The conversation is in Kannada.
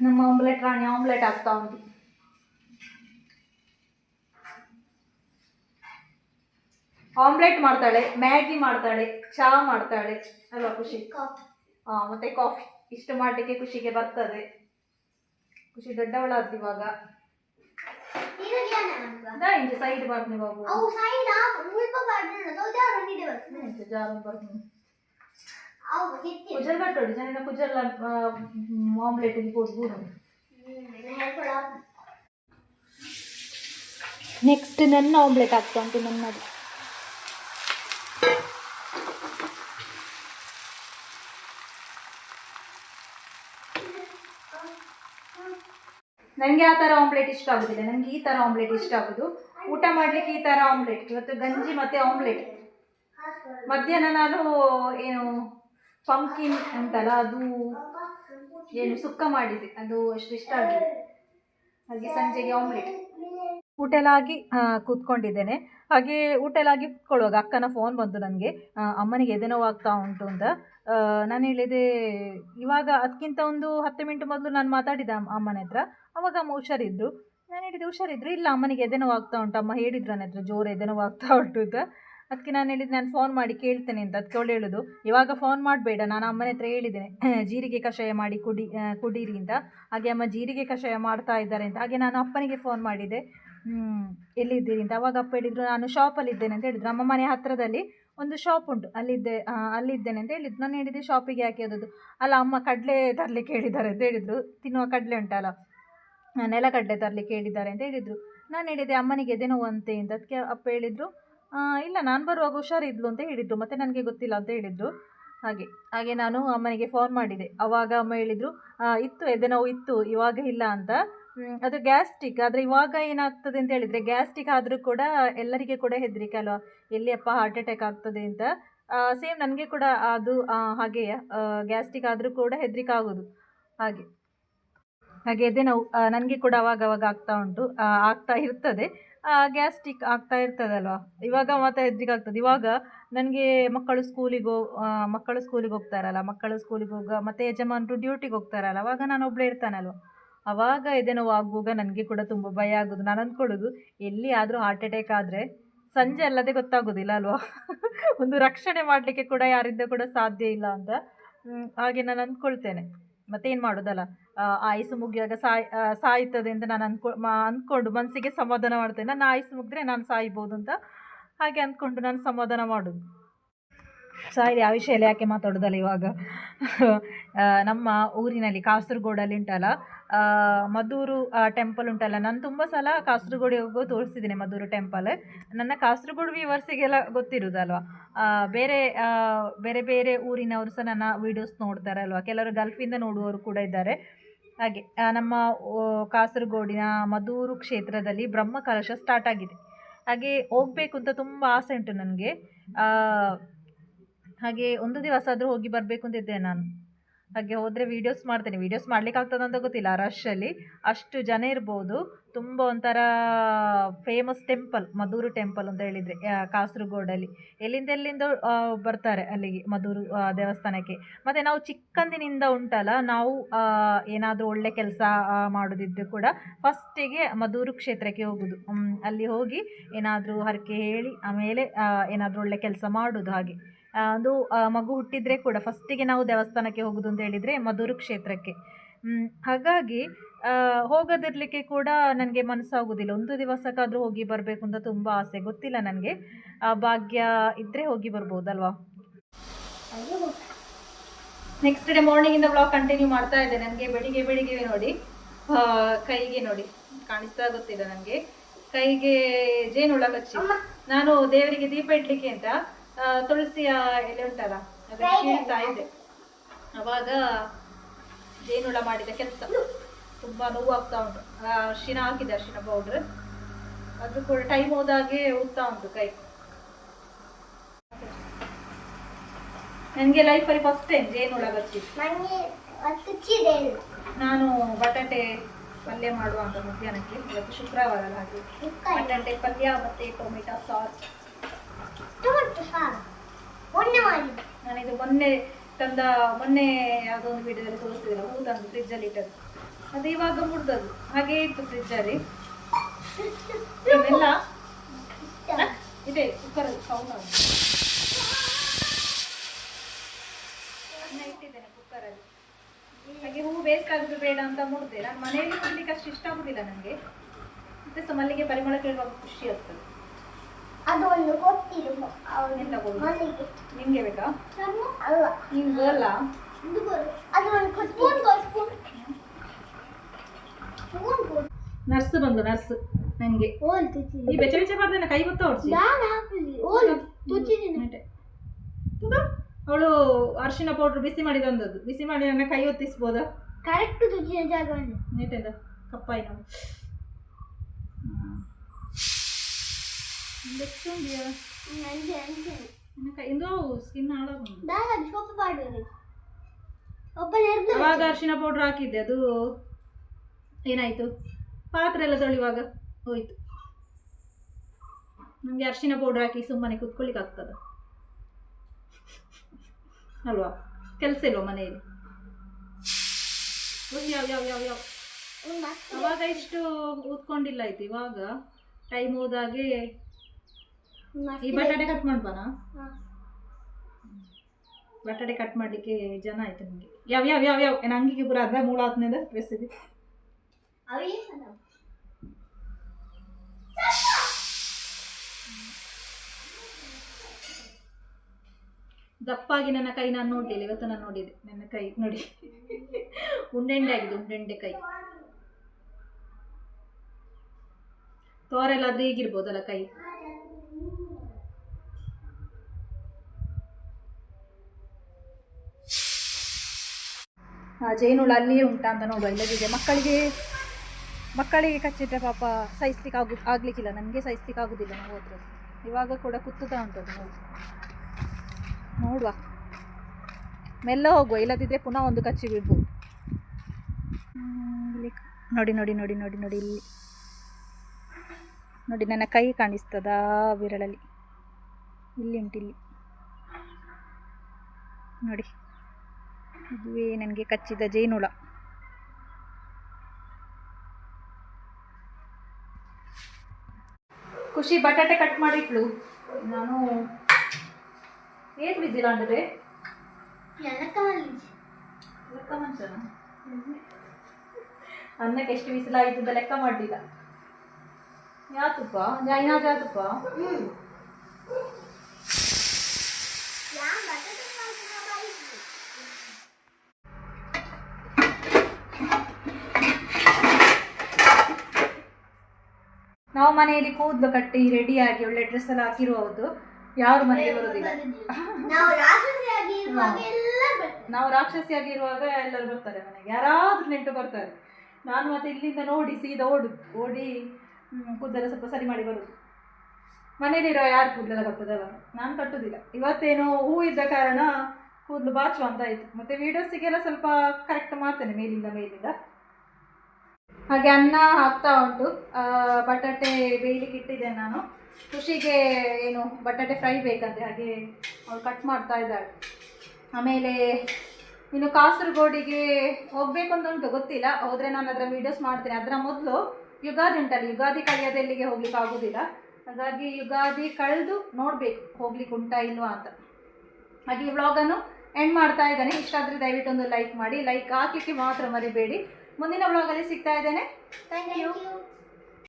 ನಮ್ಮ ಆಮ್ಲೆಟ್ ರಾಣಿ ಆಮ್ಲೆಟ್ ಆಗ್ತಾ ಉಂಟು ಆಮ್ಲೆಟ್ ಮಾಡ್ತಾಳೆ ಮ್ಯಾಗಿ ಮಾಡ್ತಾಳೆ ಚಹಾ ಮಾಡ್ತಾಳೆ ಅಲ್ವಾ ಖುಷಿ ಹಾ ಮತ್ತೆ ಕಾಫಿ ಇಷ್ಟು ಮಾಡಲಿಕ್ಕೆ ಖುಷಿಗೆ ಬರ್ತದೆ ಖುಷಿ ದೊಡ್ಡವಳಾದ್ ಇವಾಗ ದಾ ಇಂಚೆ ಸೈಡ್ ಬರ್ತೀನಿ ಬಾಬು ಅವು ಸೈಡ್ ಮುಲ್ಪ ಬಾಡ್ನ ಸೌಜಾರ ಬಂದಿದೆ ಬರ್ತದೆ ಇಂಚೆ ಜಾರು ಬರ್ತೀನಿ की पोस्ट ನೆಕ್ಸ್ಟ್ ನನ್ನ ಆಮ್ಲೆಟ್ ಉಂಟು ನನ್ನದು ನನಗೆ ಆ ಥರ ಆಮ್ಲೆಟ್ ಇಷ್ಟ ಆಗುದಿಲ್ಲ ನನಗೆ ಈ ಥರ ಆಮ್ಲೆಟ್ ಇಷ್ಟ ಆಗೋದು. ಊಟ ಮಾಡ್ಲಿಕ್ಕೆ ಈ ಥರ ಆಮ್ಲೆಟ್ ಇವತ್ತು ಗಂಜಿ ಮತ್ತು ಆಮ್ಲೆಟ್ ಮಧ್ಯಾಹ್ನ ನಾನು, ಏನು ಪಂಕಿನ್ ಅಂತಲ್ಲ ಅದು ಏನು ಸುಕ್ಕ ಮಾಡಿದೆ ಅದು ಅಷ್ಟು ಇಷ್ಟ ಆಗಿದೆ ಹಾಗೆ ಸಂಜೆಗೆ ಆಮ್ಲೆಟ್ ಊಟ ಎಲ್ಲ ಆಗಿ ಕೂತ್ಕೊಂಡಿದ್ದೇನೆ. ಹಾಗೆ ಊಟ ಎಲ್ಲ ಆಗಿ ಕೂತ್ಕೊಳ್ಳುವಾಗ ಅಕ್ಕನ ಫೋನ್ ಬಂತು ನನಗೆ. ಅಮ್ಮನಿಗೆ ಎದೆನೋವು ಆಗ್ತಾ ಉಂಟು ಅಂತ. ನಾನು ಹೇಳಿದೆ, ಇವಾಗ ಅದಕ್ಕಿಂತ ಒಂದು ಹತ್ತು ಮಿನಿಟ್ ಮೊದಲು ನಾನು ಮಾತಾಡಿದೆ ಅಮ್ಮ ಅಮ್ಮನ ಹತ್ರ. ಅವಾಗ ಅಮ್ಮ ಹುಷಾರಿದ್ದರು ನಾನು ಹೇಳಿದೆ ಹುಷಾರಿದ್ದರು ಇಲ್ಲ, ಅಮ್ಮನಿಗೆ ಎದೆನೋವು ಆಗ್ತಾ ಉಂಟು. ಅಮ್ಮ ಹೇಳಿದ್ರು ನನ್ನ ಹತ್ರ, ಜೋರು ಎದೆನೋವು ಆಗ್ತಾ ಉಂಟು ಅಂತ. ಅದಕ್ಕೆ ನಾನು ಹೇಳಿದ್ದು ನಾನು ಫೋನ್ ಮಾಡಿ ಕೇಳ್ತೇನೆ ಅಂತ, ಅದಕ್ಕೆ ಅವಳು ಹೇಳೋದು, ಇವಾಗ ಫೋನ್ ಮಾಡಬೇಡ, ನಾನು ಅಮ್ಮನ ಹತ್ರ ಹೇಳಿದ್ದೇನೆ, ಜೀರಿಗೆ ಕಷಾಯ ಮಾಡಿ ಕುಡಿ ಕುಡೀರಿ ಅಂತ. ಹಾಗೆ ಅಮ್ಮ ಜೀರಿಗೆ ಕಷಾಯ ಮಾಡ್ತಾ ಇದ್ದಾರೆ ಅಂತ, ಹಾಗೆ ನಾನು ಅಪ್ಪನಿಗೆ ಫೋನ್ ಮಾಡಿದೆ ಎಲ್ಲಿದ್ದೀರಿ ಅಂತ? ಅವಾಗ ಅಪ್ಪ ಹೇಳಿದ್ರು, ನಾನು ಶಾಪಲ್ಲಿದ್ದೇನೆ ಅಂತ ಹೇಳಿದ್ರು, ನಮ್ಮ ಮನೆ ಹತ್ತಿರದಲ್ಲಿ ಒಂದು ಶಾಪ್ ಉಂಟು, ಅಲ್ಲಿದ್ದೆ ಅಲ್ಲಿದ್ದೇನೆ ಅಂತ ಹೇಳಿದ್ರು, ನಾನು ಹೇಳಿದೆ ಶಾಪಿಗೆ ಯಾಕೆ ಹೋದದ್ದು? ಅಲ್ಲ, ಅಮ್ಮ ಕಡಲೆ ತರಲಿಕ್ಕೆ ಹೇಳಿದ್ದಾರೆ ಅಂತ ಹೇಳಿದ್ರು, ತಿನ್ನುವ ಕಡಲೆ ಉಂಟಲ್ಲ ನೆಲಗಡಲೆ ತರಲಿಕ್ಕೆ ಹೇಳಿದ್ದಾರೆ ಅಂತ ಹೇಳಿದರು, ನಾನು ಹೇಳಿದೆ, ಅಮ್ಮನಿಗೆ ಎದೆನೋವು ಅಂತೆ ಅಂತ, ಅದಕ್ಕೆ ಅಪ್ಪ ಹೇಳಿದರು ಇಲ್ಲ, ನಾನು ಬರುವಾಗ ಹುಷಾರಿದ್ಲು ಅಂತ ಹೇಳಿದರು ಮತ್ತೆ ನನಗೆ ಗೊತ್ತಿಲ್ಲ ಅಂತ ಹೇಳಿದರು. ಹಾಗೆ ಹಾಗೆ ನಾನು ಅಮ್ಮನಿಗೆ ಫೋನ್ ಮಾಡಿದೆ. ಅವಾಗ ಅಮ್ಮ ಹೇಳಿದರು ಇತ್ತು ಎದೆನೋವು ಇತ್ತು, ಇವಾಗ ಇಲ್ಲ ಅಂತ. ಅದು ಗ್ಯಾಸ್ಟಿಕ್ ಆದರೆ ಇವಾಗ ಏನಾಗ್ತದೆ ಅಂತ ಹೇಳಿದರೆ ಗ್ಯಾಸ್ಟಿಕ್ ಆದರೂ ಕೂಡ ಎಲ್ಲರಿಗೆ ಕೂಡ ಹೆದರಿಕೆ ಅಲ್ವಾ? ಎಲ್ಲಿಯಪ್ಪ ಹಾರ್ಟ್ ಅಟ್ಯಾಕ್ ಆಗ್ತದೆ ಅಂತ. ಸೇಮ್ ನನಗೆ ಕೂಡ ಅದು ಹಾಗೆ ಹಾಗೆಯೇ ಗ್ಯಾಸ್ಟಿಕ್ ಆದರೂ ಕೂಡ ಹೆದರಿಕೆ ಆಗೋದು. ಹಾಗೆ ಹಾಗೆ ಎದೆ ನೋವು ನನಗೆ ಕೂಡ ಅವಾಗ ಅವಾಗ ಆಗ್ತಾ ಉಂಟು ಆಗ್ತಾ ಇರ್ತದೆ. ಗ್ಯಾಸ್ಟಿಕ್ ಆಗ್ತಾ ಇರ್ತದಲ್ವಾ? ಇವಾಗ ಮತ್ತೆ ಹೆದ್ರಿಕೆ ಆಗ್ತದೆ. ಇವಾಗ ನನಗೆ ಮಕ್ಕಳು ಸ್ಕೂಲಿಗೆ ಮಕ್ಕಳು ಸ್ಕೂಲಿಗೆ ಹೋಗ್ತಾರಲ್ಲ, ಮಕ್ಕಳು ಸ್ಕೂಲಿಗೆ ಹೋಗ ಮತ್ತು ಯಜಮಾನರು ಡ್ಯೂಟಿಗೆ ಹೋಗ್ತಾರಲ್ಲ, ಅವಾಗ ನಾನು ಒಬ್ಬಳೇ ಇರ್ತಾನಲ್ವ? ಅವಾಗ ಇದೇನೋ ಆಗುವಾಗ ನನಗೆ ಕೂಡ ತುಂಬ ಭಯ ಆಗೋದು ನಾನು ಅಂದ್ಕೊಳ್ಳೋದು, ಎಲ್ಲಿ ಆದರೂ ಹಾರ್ಟ್ ಅಟ್ಯಾಕ್ ಆದರೆ ಸಂಜೆ ಅಲ್ಲದೆ ಗೊತ್ತಾಗೋದಿಲ್ಲ ಅಲ್ವಾ? ಒಂದು ರಕ್ಷಣೆ ಮಾಡಲಿಕ್ಕೆ ಕೂಡ ಯಾರಿಂದ ಕೂಡ ಸಾಧ್ಯ ಇಲ್ಲ ಅಂತ. ಹಾಗೆ ನಾನು ಅಂದ್ಕೊಳ್ತೇನೆ. ಮತ್ತೇನು ಮಾಡೋದಲ್ಲ? ಆ, ಆಯುಸ್ಸು ಮುಗಿಯಾಗ ಸಾಯ್ ಸಾಯ್ತದೆ ಅಂತ ನಾನು ಅನ್ಕೊ ಅಂದ್ಕೊಂಡು ಮನಸ್ಸಿಗೆ ಸಮಾಧಾನ ಮಾಡ್ತೇನೆ. ನನ್ನ ಆಯುಸ್ಸು ಮುಗಿದ್ರೆ ನಾನು ಸಾಯ್ಬೋದು ಅಂತ ಹಾಗೆ ಅಂದ್ಕೊಂಡು ನಾನು ಸಮಾಧಾನ ಮಾಡೋದು. ಸಾಯಿಲಿ ಆ ವಿಷಯಲ್ಲಿ ಯಾಕೆ ಮಾತಾಡೋದಲ್ಲ ಇವಾಗ? ನಮ್ಮ ಊರಿನಲ್ಲಿ ಕಾಸರಗೋಡಲ್ಲಿ ಉಂಟಲ್ಲ ಮದ್ದೂರು ಟೆಂಪಲ್ ಉಂಟಲ್ಲ, ನಾನು ತುಂಬ ಸಲ ಕಾಸರಗೋಡಿಗೆ ಹೋಗೋ ತೋರಿಸಿದ್ದೀನಿ ಮದ್ದೂರು ಟೆಂಪಲ್ ನನ್ನ ಕಾಸರಗೋಡು ವ್ಯೂವರ್ಸಿಗೆಲ್ಲ ಗೊತ್ತಿರೋದಲ್ವ? ಬೇರೆ ಬೇರೆ ಬೇರೆ ಊರಿನವರು ಸಹ ನನ್ನ ವೀಡಿಯೋಸ್ ನೋಡ್ತಾರೆ ಅಲ್ವಾ ಕೆಲವರು ಗಲ್ಫಿಂದ ನೋಡುವವರು ಕೂಡ ಇದ್ದಾರೆ. ಹಾಗೆ ನಮ್ಮ ಕಾಸರಗೋಡಿನ ಮದ್ದೂರು ಕ್ಷೇತ್ರದಲ್ಲಿ ಬ್ರಹ್ಮ ಕಲಶ ಸ್ಟಾರ್ಟ್ ಆಗಿದೆ. ಹಾಗೆ ಹೋಗಬೇಕು ಅಂತ ತುಂಬ ಆಸೆ ಉಂಟು ನನಗೆ. ಹಾಗೆ ಒಂದು ದಿವಸ ಆದರೂ ಹೋಗಿ ಬರಬೇಕು ಅಂತ ಇದ್ದೆ ನಾನು. ಹಾಗೆ ಹೋದರೆ ವೀಡಿಯೋಸ್ ಮಾಡ್ತೇನೆ. ವೀಡಿಯೋಸ್ ಮಾಡ್ಲಿಕ್ಕೆ ಆಗ್ತದೆ ಅಂತ ಗೊತ್ತಿಲ್ಲ. ರಶಲ್ಲಿ ಅಷ್ಟು ಜನ ಇರ್ಬೋದು. ತುಂಬ ಒಂಥರ ಫೇಮಸ್ ಟೆಂಪಲ್ ಮಧೂರು ಟೆಂಪಲ್ ಅಂತ ಹೇಳಿದರೆ ಕಾಸರಗೋಡಲ್ಲಿ. ಎಲ್ಲಿಂದ ಎಲ್ಲಿಂದ ಬರ್ತಾರೆ ಅಲ್ಲಿಗೆ ಮಧೂರು ದೇವಸ್ಥಾನಕ್ಕೆ. ಮತ್ತು ನಾವು ಚಿಕ್ಕಂದಿನಿಂದ ಉಂಟಲ್ಲ, ನಾವು ಏನಾದರೂ ಒಳ್ಳೆ ಕೆಲಸ ಮಾಡೋದಿದ್ದು ಕೂಡ ಫಸ್ಟಿಗೆ ಮಧೂರು ಕ್ಷೇತ್ರಕ್ಕೆ ಹೋಗೋದು. ಅಲ್ಲಿ ಹೋಗಿ ಏನಾದರೂ ಹರಕೆ ಹೇಳಿ, ಆಮೇಲೆ ಏನಾದರೂ ಒಳ್ಳೆ ಕೆಲಸ ಮಾಡೋದು ಹಾಗೆ. ಅದು ಮಗು ಹುಟ್ಟಿದರೆ ಕೂಡ ಫಸ್ಟಿಗೆ ನಾವು ದೇವಸ್ಥಾನಕ್ಕೆ ಹೋಗೋದು ಅಂತ ಹೇಳಿದರೆ ಮಧುರ ಕ್ಷೇತ್ರಕ್ಕೆ. ಹಾಗಾಗಿ ಹೋಗದಿರಲಿಕ್ಕೆ ಕೂಡ ನನಗೆ ಮನಸ್ಸಾಗೋದಿಲ್ಲ. ಒಂದು ದಿವಸಕ್ಕಾದರೂ ಹೋಗಿ ಬರಬೇಕು ಅಂತ ತುಂಬ ಆಸೆ. ಗೊತ್ತಿಲ್ಲ ನನಗೆ. ಭಾಗ್ಯ ಇದ್ದರೆ ಹೋಗಿ ಬರ್ಬೋದಲ್ವಾ? ನೆಕ್ಸ್ಟ್ ಡೇ ಮಾರ್ನಿಂಗಿಂದ ಬ್ಲಾಗ್ ಕಂಟಿನ್ಯೂ ಮಾಡ್ತಾ ಇದ್ದೆ. ನನಗೆ ಬೆಳಿಗ್ಗೆ ಬೆಳಿಗ್ಗೆ ನೋಡಿ. ಕೈಗೆ ನೋಡಿ. ಕಾಣಿಸ್ತಾ ಗೊತ್ತಿಲ್ಲ ನನಗೆ. ಕೈಗೆ ಜೇನುಳ ಕಚ್ಚಿ ನಾನು ದೇವರಿಗೆ ದೀಪ ಇಡ್ಲಿಕ್ಕೆ ಅಂತ ತುಳಸಿಯ ಎಲೆ ಉಂಟಲ್ಲ ಅದು ಕೀಳ್ತಾ ಇದೆ. ಅವಾಗ ಜೇನುಳ ಮಾಡಿದ ಕೆಲಸ. ತುಂಬಾ ನೋವಾಗ್ತಾ ಉಂಟು. ಅರ್ಶಿನ ಹಾಕಿದೆ ಅರಿಶಿನ ಪೌಡ್ರ್ ಅದು ಕೂಡ ಟೈಮ್ ಹೋದಾಗೆ ಹೋಗ್ತಾ ಉಂಟು ಕೈ. ನನಗೆ ಲೈಫಲ್ಲಿ ಫಸ್ಟ್ ಟೈಮ್ ಜೇನುಳ ಬಚ್ಚಿ ನನಗೆ ತುಚ್ಚಿದೆ ಇದು. ನಾನು ಬಟಾಟೆ ಪಲ್ಯ ಮಾಡುವ ಅಂತ ಮಧ್ಯಾಹ್ನಕ್ಕೆ. ಇವತ್ತು ಶುಕ್ರವಾರ ಅಲ್ಲ ಹಾಗೆ. ಬಟಾಟೆ ಪಲ್ಯ ಮತ್ತೆ ಟೊಮೆಟೊ ಸಾಸ್. ಮೊನ್ನೆ ಮಾಡಿದ್ದು. ನಾನಿದು ಮೊನ್ನೆ ತಂದ ಮೊನ್ನೆ ಯಾವುದೋ ಒಂದು ವಿಡಿಯೋದಲ್ಲಿ ತೋರಿಸಿದ್ರೆ ಹೂ ತಂದು ಫ್ರಿಜ್ಜಲ್ಲಿ ಇಟ್ಟದ್ದು. ಅದು ಇವಾಗ ಮುಡ್ದದ್ದು ಹಾಗೇ ಇತ್ತು ಫ್ರಿಜ್ಜಲ್ಲಿ ಅಲ್ಲಿ. ಹ? ಇದೆ ಕುಕ್ಕರ್ ಸೌಂಡ್ ಇಟ್ಟಿದ್ದೇನೆ ಕುಕ್ಕರಲ್ಲಿ ಹಾಗೆ ಹೂ ವೇಸ್ಟ್ ಆಗೋದು ಬೇಡ ಅಂತ ಮುಡ್ದೆ ನಾನು ಮನೆಯಲ್ಲಿ ತಿನ್ಲಿಕ್ಕೆ ಅಷ್ಟು ಇಷ್ಟ ಆಗುದಿಲ್ಲ ನನಗೆ ಮತ್ತೆ ಸೊ ಮಲ್ಲಿಗೆ ಪರಿಮಳ ಕೇಳುವಾಗ ಖುಷಿ ಆಗ್ತದೆ. ಅದು ಒಂದು ಬೇಕಾ? ಅಲ್ಲ. ಇದು ಅದು ಒಂದು ಕೊಟ್ಟು ಸ್ಪೂನ್ ಕೊಡು ಸ್ಪೂನ್. ಸ್ಪೂನ್ ಕೊಡು ನರ್ಸ್ ಬಂದು ನರ್ಸ್. ನನಗೆ ಓಲ್ ಈ ಬೆಚ್ಚ ಬೆಚ್ಚ ಬರ್ದೇನೆ ಕೈ ಗೊತ್ತ ಹೊಡ್ಸಿ? ನಾನು ಹಾಕಲಿ. ಓಲ್ ತುಚ್ಚಿದ್ದೀನಿ ಅವಳು ಅರಿಶಿನ ಪೌಡರ್ ಬಿಸಿ ಮಾಡಿ ತಂದದ್ದು. ಬಿಸಿ ಮಾಡಿ ನನ್ನ ಕೈ ಒತ್ತಿಸ್ಬೋದಾ? ಕರೆಕ್ಟ್ ತುಚ್ಚಿನ ಜಾಗವನ್ನು. ನೀಟೆಂದ ಕಪ್ಪಾಯಿ ನಾವು ಕೈಯಿಂದ ಸ್ಕಿನ್ ಅವಾಗ ಅರಿಶಿನ ಪೌಡ್ರ್ ಹಾಕಿದ್ದೆ ಅದು ಏನಾಯಿತು ಪಾತ್ರೆ ಎಲ್ಲ ತೊಳಿವಾಗ ಹೋಯ್ತು ನಮಗೆ ಅರಿಶಿನ ಪೌಡ್ರ್ ಹಾಕಿ ಸುಮ್ಮನೆ ಕುತ್ಕೊಳ್ಳಿಕ್ಕೆ ಆಗ್ತದ ಅಲ್ವಾ ಕೆಲಸ ಇಲ್ವ ಮನೆಯಲ್ಲಿ ಯಾವ ಯಾವ ಅವಾಗ ಇಷ್ಟು ಊದ್ಕೊಂಡಿಲ್ಲ ಆಯ್ತು ಇವಾಗ ಟೈಮ್ ಹೋದಾಗೆ ಈ ಬಟಾಟೆ ಕಟ್ ಮಾಡ್ಬಾರ. ಬಟಾಟೆ ಕಟ್ ಮಾಡಲಿಕ್ಕೆ ಜನ ಆಯ್ತು ನಿಮಗೆ. ಯಾವ ಯಾವ ಯಾವ ಯಾವ? ಏನು ಅಂಗಿಗೆ ಪೂರ ಅರ್ಧ ಮೂಳ ಹತ್ತನೇದ ರೆಸಿಪಿ. ದಪ್ಪಾಗಿ ನನ್ನ ಕೈ ನಾನು ನೋಡಲಿಲ್ಲ ಇವತ್ತು ನಾನು ನೋಡಿದೆ. ನನ್ನ ಕೈ ನೋಡಿ. ಉಂಡೆಂಡೆ ಆಗಿದೆ ಉಂಡೆಂಡೆ ಕೈ. ತೋರೆಲ್ಲಾದ್ರೆ ಹೀಗಿರ್ಬೋದಲ್ಲ ಕೈ? ಜೇನುಳ ಅಲ್ಲಿಯೇ ಉಂಟಾ ಅಂತ ನೋಡುವ ಇಲ್ಲದಿದೆ ಮಕ್ಕಳಿಗೆ ಮಕ್ಕಳಿಗೆ ಕಚ್ಚಿಟ್ರೆ ಪಾಪ ಸಹಿಸ್ಲಿಕ್ಕೆ ಆಗು, ಆಗ್ಲಿಕ್ಕಿಲ್ಲ, ನನಗೆ ಸಹಿಸ್ಲಿಕ್ಕೆ ಆಗುದಿಲ್ಲ ನಾವು ಹೋದ್ರೆ. ಇವಾಗ ಕೂಡ ಕುತ್ತುತ್ತಾ ಉಂಟದು ನೋಡಿ. ನೋಡುವ. ಮೆಲ್ಲ ಹೋಗುವ ಇಲ್ಲದಿದ್ದರೆ ಪುನಃ ಒಂದು ಕಚ್ಚಿ ಬಿಡ್ಬೋದು ಇಲ್ಲಿ ನೋಡಿ ನೋಡಿ ನೋಡಿ ನೋಡಿ ನೋಡಿ, ಇಲ್ಲಿ. ನೋಡಿ, ನನ್ನ ಕೈ ಕಾಣಿಸ್ತದ ವಿರಳಲ್ಲಿ. ಇಲ್ಲಿ ಉಂಟು, ಇಲ್ಲಿ. ನೋಡಿ. ಇದುವೇ ನನಗೆ ಕಚ್ಚಿದ ಜೇನುಳ. ಖುಷಿ ಬಟಾಟೆ ಕಟ್ ಮಾಡಿಟ್ಲು ನಾನು ಏನು ಬಿದ್ದಿಲ್ಲ ಅಂದರೆ. ಲೆಕ್ಕ ಮನುಷ್ಯನ ಅನ್ನಕ್ಕೆ ಎಷ್ಟು ಬಿಸಿಲಾಯಿತು ಅಂತ ಲೆಕ್ಕ ಮಾಡಲಿಲ್ಲ. ಯಾತುಪ್ಪ? ಜೈನಾ ಜಾ ತುಪ್ಪ ಹ್ಮ್. ಯಾ ಬಟಾಟೆ ಮಾಡ್ಕೊಂಡ್ ಮಾಡಿದ್ದು. ನಾವು ಮನೆಯಲ್ಲಿ ಕೂದಲು ಕಟ್ಟಿ ರೆಡಿಯಾಗಿ ಒಳ್ಳೆ ಡ್ರೆಸ್ ಎಲ್ಲ ಹಾಕಿರುವುದು ಯಾರು ಮನೆಗೆ ಬರೋದಿಲ್ಲ. ನಾವು ರಾಕ್ಷಸಿಯಾಗಿ ಇರುವಾಗ ಎಲ್ಲರೂ ಬರ್ತಾರೆ. ಮನೆಗೆ. ಯಾರಾದ್ರೂ ನೆಂಟು ಬರ್ತಾರೆ. ನಾನು ಮತ್ತೆ ಇಲ್ಲಿಂದ ನೋಡಿ ಸೀದಾ ಓಡುದು. ಓಡಿ ಕೂದಲೆಲ್ಲ ಸ್ವಲ್ಪ ಸರಿ ಮಾಡಿ ಬರುದು. ಮನೇಲಿರೋ ಯಾರು ಕೂದಲೆಲ್ಲ ಕಟ್ಟುದಲ್ಲ? ನಾನು ಕಟ್ಟುದಿಲ್ಲ. ಇವತ್ತೇನೋ ಹೂ ಇದ್ದ ಕಾರಣ ಕೂದಲು ಬಾಚುವ ಅಂತ ಆಯಿತು. ಮತ್ತು ವೀಡಿಯೋಸಿಗೆಲ್ಲ ಸ್ವಲ್ಪ ಕರೆಕ್ಟ್ ಮಾಡ್ತೇನೆ ಮೇಲಿಂದ ಮೇಲಿಂದ. ಹಾಗೆ ಅನ್ನ ಹಾಕ್ತಾ ಉಂಟು. ಬಟಾಟೆ ಬೇಯಲಿಕ್ಕೆ ಇಟ್ಟಿದ್ದೇನೆ ನಾನು. ಖುಷಿಗೆ ಏನು ಬಟಾಟೆ ಫ್ರೈ ಬೇಕಂತೆ ಹಾಗೆ ಅವ್ರು ಕಟ್ ಮಾಡ್ತಾ ಇದ್ದಾಳೆ ಆಮೇಲೆ ಇನ್ನು ಕಾಸರಗೋಡಿಗೆ ಹೋಗಬೇಕು ಅಂತ ಉಂಟು, ಗೊತ್ತಿಲ್ಲ. ಹೋದರೆ ನಾನು ಅದರ ವೀಡಿಯೋಸ್ ಮಾಡ್ತೀನಿ. ಅದರ ಮೊದಲು ಯುಗಾದಿ ಉಂಟಲ್ಲ, ಯುಗಾದಿ ಕಳೆಯೋದು ಎಲ್ಲಿಗೆ ಹೋಗ್ಲಿಕ್ಕೆ ಆಗೋದಿಲ್ಲ. ಹಾಗಾಗಿ ಯುಗಾದಿ ಕಳೆದು ನೋಡಬೇಕು ಹೋಗ್ಲಿಕ್ಕೆ ಉಂಟಾ ಇಲ್ವಾ ಅಂತ. ಹಾಗೆ ಈ ವ್ಲಾಗನ್ನು ಎಂಡ್ ಮಾಡ್ತಾ ಇದ್ದಾನೆ. ಇಷ್ಟ ಆದರೆ ದಯವಿಟ್ಟು ಒಂದು ಲೈಕ್ ಮಾಡಿ. ಲೈಕ್ ಹಾಕಲಿಕ್ಕೆ ಮಾತ್ರ ಮರಿಬೇಡಿ. ಮುಂದಿನ ಬ್ಲಾಗಲ್ಲಿ ಸಿಗ್ತಾ ಇದ್ದೇನೆ ಥ್ಯಾಂಕ್ ಯು.